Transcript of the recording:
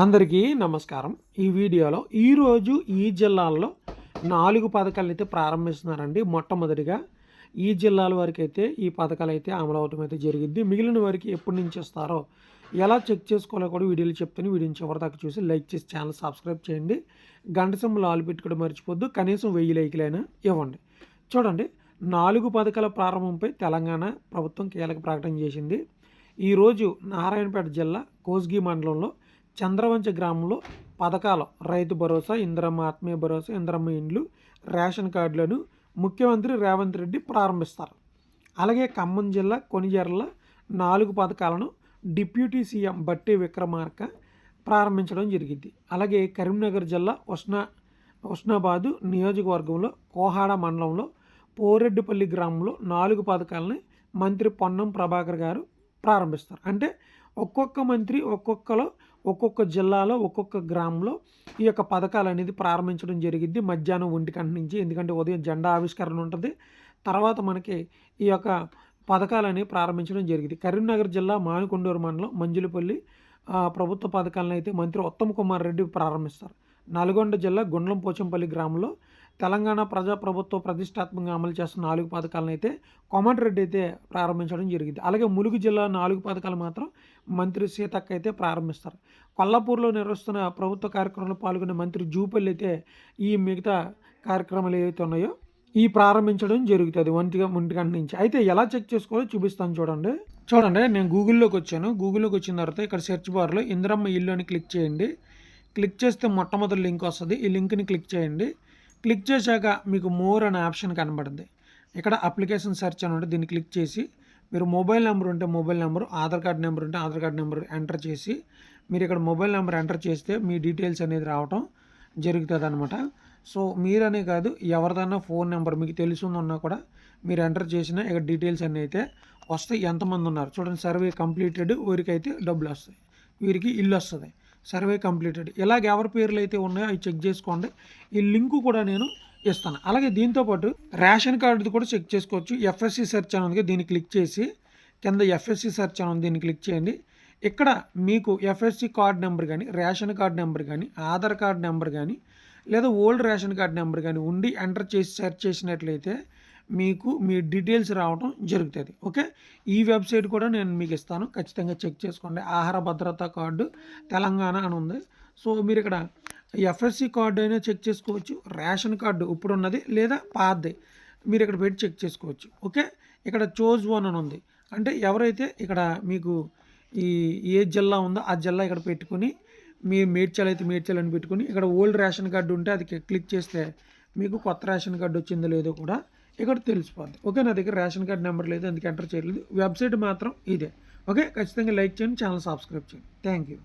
అందరికీ నమస్కారం. ఈ వీడియోలో ఈరోజు ఈ జిల్లాల్లో నాలుగు పథకాలు అయితే ప్రారంభిస్తున్నారండి. మొట్టమొదటిగా ఈ జిల్లాల వరకు అయితే ఈ పథకాలు అయితే అమలు అవటం అయితే జరిగింది. మిగిలిన వారికి ఎప్పటి నుంచి ఇస్తారో ఎలా చెక్ చేసుకోవాలో కూడా వీడియోలు చెప్తాను. వీడియోని చివరి దాకా చూసి లైక్ చేసి ఛానల్ సబ్స్క్రైబ్ చేయండి. గంట సింబల్ ఆలు పెట్టుకోవడం మర్చిపోద్దు. కనీసం వెయ్యి లైకులైనా ఇవ్వండి. చూడండి నాలుగు పథకాల ప్రారంభంపై తెలంగాణ ప్రభుత్వం కీలక ప్రకటన చేసింది. ఈరోజు నారాయణపేట జిల్లా కోస్గి మండలంలో చంద్రవంచ గ్రామంలో పథకాలు రైతు భరోసా ఇంద్రమ్మ ఆత్మీయ భరోసా ఇంద్రమ్మ ఇండ్లు రేషన్ కార్డులను ముఖ్యమంత్రి రేవంత్ రెడ్డి ప్రారంభిస్తారు. అలాగే ఖమ్మం జిల్లా కొనిజర్ల నాలుగు పథకాలను డిప్యూటీ సీఎం బట్టి విక్రమార్క ప్రారంభించడం జరిగింది. అలాగే కరీంనగర్ జిల్లా ఉష్ణ ఉష్ణాబాదు నియోజకవర్గంలో కోహాడ మండలంలో పోరెడ్డిపల్లి గ్రామంలో నాలుగు పథకాలని మంత్రి పొన్నం ప్రభాకర్ గారు ప్రారంభిస్తారు. అంటే ఒక్కొక్క మంత్రి ఒక్కొక్కలో ఒక్కొక్క జిల్లాలో ఒక్కొక్క గ్రామంలో ఈ యొక్క పథకాలు అనేది ప్రారంభించడం జరిగింది. మధ్యాహ్నం ఒంటికంట నుంచి ఎందుకంటే ఉదయం జెండా ఆవిష్కరణ ఉంటుంది. తర్వాత మనకి ఈ యొక్క పథకాలని ప్రారంభించడం జరిగింది. కరీంనగర్ జిల్లా మానుకొండూరు మండలం మంజులపల్లి ప్రభుత్వ పథకాలను అయితే మంత్రి ఉత్తమ్ కుమార్ రెడ్డి ప్రారంభిస్తారు. నల్గొండ జిల్లా గుండ్లం పోచంపల్లి గ్రామంలో తెలంగాణ ప్రజాప్రభుత్వ ప్రతిష్టాత్మకంగా అమలు చేస్తున్న నాలుగు పథకాలను అయితే కోమటిరెడ్డి అయితే ప్రారంభించడం జరిగింది. అలాగే ములుగు జిల్లా నాలుగు పథకాలు మాత్రం మంత్రి సీతక్క అయితే ప్రారంభిస్తారు. కొల్లాపూర్లో నిర్వహిస్తున్న ప్రభుత్వ కార్యక్రమంలో పాల్గొనే మంత్రి జూపల్లి అయితే ఈ మిగతా కార్యక్రమాలు ఏవైతే ఉన్నాయో ఈ ప్రారంభించడం జరుగుతుంది ఒంటిగా ఒంటి గంట నుంచి. అయితే ఎలా చెక్ చేసుకోవాలో చూపిస్తాను చూడండి. చూడండి నేను గూగుల్లోకి వచ్చాను. గూగుల్లోకి వచ్చిన తర్వాత ఇక్కడ సెర్చ్ బార్లో ఇందిరమ్మ ఇల్లు అని క్లిక్ చేయండి. క్లిక్ చేస్తే మొట్టమొదటి లింక్ వస్తుంది. ఈ లింక్ని క్లిక్ చేయండి. క్లిక్ చేశాక మీకు మోర్ అనే ఆప్షన్ కనబడింది ఇక్కడ అప్లికేషన్ సెర్చ్ అని ఉంటుంది దీన్ని క్లిక్ చేసి మీరు మొబైల్ నెంబర్ ఉంటే mobile number Aadhaar card number ఉంటే ఆధార్ కార్డ్ నెంబర్ ఎంటర్ చేసి మీరు ఇక్కడ మొబైల్ నెంబర్ ఎంటర్ చేస్తే మీ డీటెయిల్స్ అనేది రావటం జరుగుతుంది అనమాట సో మీరనే కాదు ఎవరిదైనా ఫోన్ నెంబర్ మీకు తెలుసుందన్నా కూడా మీరు ఎంటర్ చేసిన ఇక్కడ డీటెయిల్స్ అన్నీ అయితే వస్తాయి. ఎంతమంది ఉన్నారు? చూడండి సర్వే కంప్లీటెడ్ వీరికైతే డబ్బులు వస్తాయి. వీరికి ఇల్లు వస్తుంది. Survey completed. ఇలాగ ఎవరి పేర్లు అయితే ఉన్నాయో అవి చెక్ చేసుకోండి. ఈ లింకు కూడా నేను ఇస్తాను అలాగే దీంతోపాటు రేషన్ కార్డు కూడా చెక్ చేసుకోవచ్చు. ఎఫ్ఎస్సి సెర్చ్ అని ఉంది దీన్ని క్లిక్ చేసి కింద ఎఫ్ఎస్సి సెర్చ్ అని ఉంది దీన్ని క్లిక్ చేయండి. ఇక్కడ మీకు ఎఫ్ఎస్సి కార్డ్ నెంబర్ కానీ రేషన్ కార్డ్ నెంబర్ కానీ ఆధార్ కార్డ్ నెంబర్ కానీ లేదా ఓల్డ్ రేషన్ కార్డ్ నెంబర్ కానీ ఉండి ఎంటర్ చేసి సెర్చ్ చేసినట్లయితే మీకు మీ డీటెయిల్స్ రావడం జరుగుతుంది. ఓకే? ఈ వెబ్సైట్ కూడా నేను మీకు ఇస్తాను. ఖచ్చితంగా చెక్ చేసుకోండి. ఆహార భద్రతా కార్డు తెలంగాణ అని ఉంది. సో మీరు ఇక్కడ ఎఫ్ఎస్సి కార్డు అయినా చెక్ చేసుకోవచ్చు రేషన్ కార్డు ఇప్పుడు ఉన్నది లేదా పాతది. మీరు ఇక్కడ పెట్టి చెక్ చేసుకోవచ్చు. ఓకే? ఇక్కడ చోజ్ వన్ అని ఉంది. అంటే ఎవరైతే ఇక్కడ మీకు ఈ ఏ జిల్లా ఉందో ఆ జిల్లా ఇక్కడ పెట్టుకుని మీ మేడ్చల్ అయితే మేడ్చల్ అని పెట్టుకుని ఇక్కడ ఓల్డ్ రేషన్ కార్డు ఉంటే అది క్లిక్ చేస్తే మీకు కొత్త రేషన్ కార్డు వచ్చిందో లేదో కూడా ఇక్కడ తెలిసిపోద్ది. ఓకే? నా దగ్గర రేషన్ కార్డు నెంబర్ లేదు అందుకే ఎంటర్ చేయలేదు. వెబ్సైట్ మాత్రం ఇదే. ఓకే? ఖచ్చితంగా లైక్ చేయండి ఛానల్ సబ్స్క్రైబ్ చేయండి. Thank you